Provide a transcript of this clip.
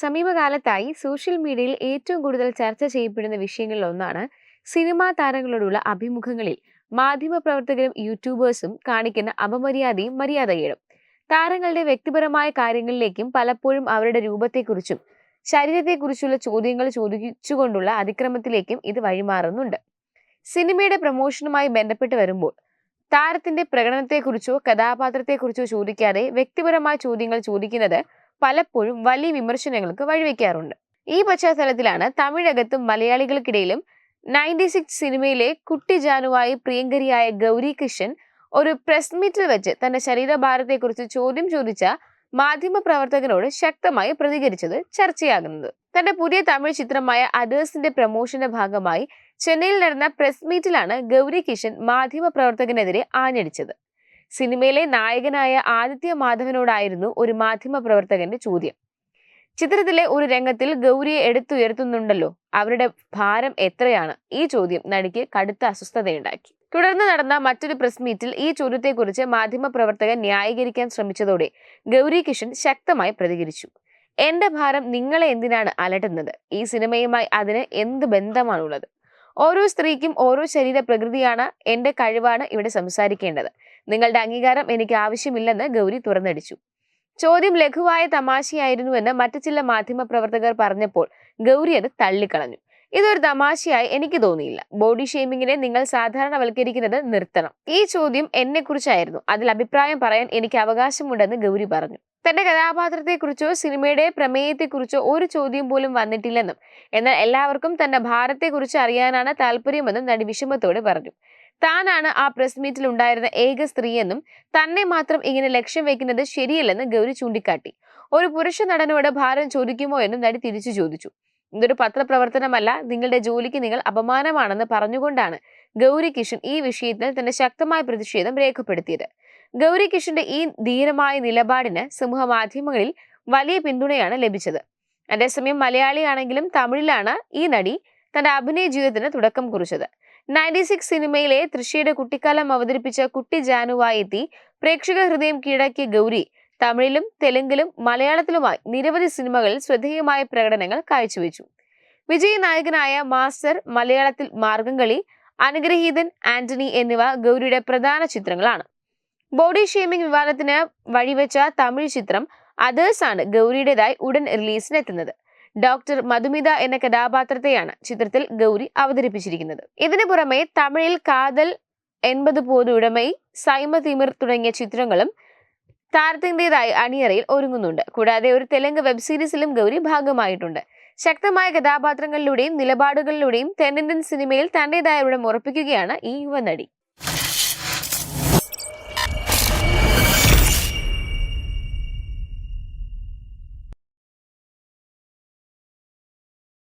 സമീപകാലത്തായി social മീഡിയയിൽ ഏറ്റവും കൂടുതൽ ചർച്ച ചെയ്യപ്പെടുന്ന വിഷയങ്ങളിൽ ഒന്നാണ് സിനിമാ താരങ്ങളോടുള്ള അഭിമുഖങ്ങളിൽ മാധ്യമപ്രവർത്തകരും യൂട്യൂബേഴ്സും കാണിക്കുന്ന അപമര്യാദയും മര്യാദകേടും. താരങ്ങളുടെ വ്യക്തിപരമായ കാര്യങ്ങളിലേക്കും പലപ്പോഴും അവരുടെ രൂപത്തെക്കുറിച്ചും ശരീരത്തെക്കുറിച്ചുള്ള ചോദ്യങ്ങൾ ചോദിച്ചുകൊണ്ടുള്ള അതിക്രമത്തിലേക്കും ഇത് വഴിമാറുന്നുണ്ട്. സിനിമയുടെ പ്രമോഷനുമായി ബന്ധപ്പെട്ട് വരുമ്പോൾ താരത്തിന്റെ പ്രകടനത്തെക്കുറിച്ചോ കഥാപാത്രത്തെക്കുറിച്ചോ ചോദിക്കാതെ വ്യക്തിപരമായ ചോദ്യങ്ങൾ ചോദിക്കുന്നത് പലപ്പോഴും വലിയ വിമർശനങ്ങൾക്ക് വഴിവെക്കാറുണ്ട്. ഈ പശ്ചാത്തലത്തിലാണ് തമിഴകത്തും മലയാളികൾക്കിടയിലും നയന്റി സിക്സ് സിനിമയിലെ കുട്ടി ജാനുവായി പ്രിയങ്കരിയായ ഗൗരി കൃഷ്ണൻ ഒരു പ്രസ് മീറ്റിൽ വെച്ച് തന്റെ ശരീരഭാരത്തെക്കുറിച്ച് ചോദ്യം ചോദിച്ച മാധ്യമ പ്രവർത്തകനോട് ശക്തമായി പ്രതികരിച്ചത് ചർച്ചയാകുന്നത്. തന്റെ പുതിയ തമിഴ് ചിത്രമായ അതേഴ്സിന്റെ പ്രമോഷന്റെ ഭാഗമായി ചെന്നൈയിൽ നടന്ന പ്രസ് മീറ്റിലാണ് ഗൗരി കിഷൻ മാധ്യമ പ്രവർത്തകനെതിരെ ആഞ്ഞടിച്ചത്. സിനിമയിലെ നായകനായ ആദിത്യ മാധവനോടായിരുന്നു ഒരു മാധ്യമ പ്രവർത്തകന്റെ ചോദ്യം. ചിത്രത്തിലെ ഒരു രംഗത്തിൽ ഗൗരിയെ എടുത്തുയർത്തുന്നുണ്ടല്ലോ അവരുടെ ഭാരം എത്രയാണ്? ഈ ചോദ്യം നടിക്ക് കടുത്ത അസ്വസ്ഥതയുണ്ടാക്കി. തുടർന്ന് നടന്ന മറ്റൊരു പ്രസ് മീറ്റിൽ ഈ ചോദ്യത്തെക്കുറിച്ച് മാധ്യമ പ്രവർത്തകൻ ന്യായീകരിക്കാൻ ശ്രമിച്ചതോടെ ഗൗരി കിഷൻ ശക്തമായി പ്രതികരിച്ചു. എന്റെ ഭാരം നിങ്ങളെ എന്തിനാണ് അലട്ടുന്നത്? ഈ സിനിമയുമായി അതിന് എന്ത് ബന്ധമാണുള്ളത്? ഓരോ സ്ത്രീക്കും ഓരോ ശരീര പ്രകൃതിയാണ് എന്റെ കഴിവാണ് ഇവിടെ സംസാരിക്കേണ്ടത്. നിങ്ങളുടെ അംഗീകാരം എനിക്ക് ആവശ്യമില്ലെന്ന് ഗൗരി തുറന്നടിച്ചു. ചോദ്യം ലഘുവായ തമാശയായിരുന്നുവെന്ന് മറ്റു ചില മാധ്യമ പ്രവർത്തകർ പറഞ്ഞപ്പോൾ ഗൗരി അത് തള്ളിക്കളഞ്ഞു. ഇതൊരു തമാശയായി എനിക്ക് തോന്നിയില്ല. ബോഡി ഷെയ്മിങ്ങിനെ നിങ്ങൾ സാധാരണവൽക്കരിക്കുന്നത് നിർത്തണം. ഈ ചോദ്യം എന്നെ കുറിച്ചായിരുന്നു അതിൽ അഭിപ്രായം പറയാൻ എനിക്ക് അവകാശമുണ്ടെന്ന് ഗൗരി പറഞ്ഞു. തന്റെ കഥാപാത്രത്തെക്കുറിച്ചോ സിനിമയുടെ പ്രമേയത്തെക്കുറിച്ചോ ഒരു ചോദ്യം പോലും വന്നിട്ടില്ലെന്നും എന്നാൽ എല്ലാവർക്കും തന്റെ ഭാരത്തെക്കുറിച്ച് അറിയാനാണ് താല്പര്യമെന്നും നടി വിഷമത്തോടെ പറഞ്ഞു. താനാണ് ആ പ്രസ് മീറ്റിൽ ഉണ്ടായിരുന്ന ഏക സ്ത്രീയെന്നും തന്നെ മാത്രം ഇങ്ങനെ ലക്ഷ്യം വെക്കുന്നത് ശരിയല്ലെന്ന് ഗൗരി ചൂണ്ടിക്കാട്ടി. ഒരു പുരുഷ നടനോട് ഭാരം ചോദിക്കുമോ എന്നും നടി തിരിച്ചു ചോദിച്ചു. ഇതൊരു പത്രപ്രവർത്തനമല്ല. നിങ്ങളുടെ ജോലിക്ക് നിങ്ങൾ അപമാനമാണെന്ന് പറഞ്ഞുകൊണ്ടാണ് ഗൗരി കിഷൻ ഈ വിഷയത്തിൽ തന്റെ ശക്തമായ പ്രതിഷേധം രേഖപ്പെടുത്തിയത്. ഗൗരി കിഷന്റെ ഈ ധീരമായ നിലപാടിന് സമൂഹ മാധ്യമങ്ങളിൽ വലിയ പിന്തുണയാണ് ലഭിച്ചത്. അതേസമയം മലയാളിയാണെങ്കിലും തമിഴിലാണ് ഈ നടി തന്റെ അഭിനയ ജീവിതത്തിന് തുടക്കം കുറിച്ചത്. നയന്റി സിക്സ് സിനിമയിലെ തൃശ്ശിയുടെ കുട്ടിക്കാലം അവതരിപ്പിച്ച കുട്ടി ജാനുവായി എത്തി പ്രേക്ഷക ഹൃദയം കീഴടക്കിയ ഗൗരി തമിഴിലും തെലുങ്കിലും മലയാളത്തിലുമായി നിരവധി സിനിമകളിൽ ശ്രദ്ധേയമായ പ്രകടനങ്ങൾ കാഴ്ചവെച്ചു. വിജയ് നായകനായ മാസ്റ്റർ മലയാളത്തിൽ മാർഗംകളി അനുഗ്രഹീതൻ ആന്റണി എന്നിവ ഗൗരിയുടെ പ്രധാന ചിത്രങ്ങളാണ്. ബോഡി ഷേമിംഗ് വിവാദത്തിന് വഴിവെച്ച തമിഴ് ചിത്രം അതേഴ്സ് ആണ് ഗൗരിയുടേതായി ഉടൻ റിലീസിനെത്തുന്നത്. ഡോക്ടർ മധുമിത എന്ന കഥാപാത്രത്തെയാണ് ചിത്രത്തിൽ ഗൗരി അവതരിപ്പിച്ചിരിക്കുന്നത്. ഇതിനു പുറമെ തമിഴിൽ കാതൽ എൺപത് പോതുടമൈ സൈമ തിമിർ തുടങ്ങിയ ചിത്രങ്ങളും താരത്തിന്റെതായി അണിയറയിൽ ഒരുങ്ങുന്നുണ്ട്. കൂടാതെ ഒരു തെലുങ്ക് വെബ് സീരീസിലും ഗൗരി ഭാഗമായിട്ടുണ്ട്. ശക്തമായ കഥാപാത്രങ്ങളിലൂടെയും നിലപാടുകളിലൂടെയും തെന്നിന്ത്യൻ സിനിമയിൽ തന്റേതായ ഇടം ഉറപ്പിക്കുകയാണ് ഈ യുവനടി.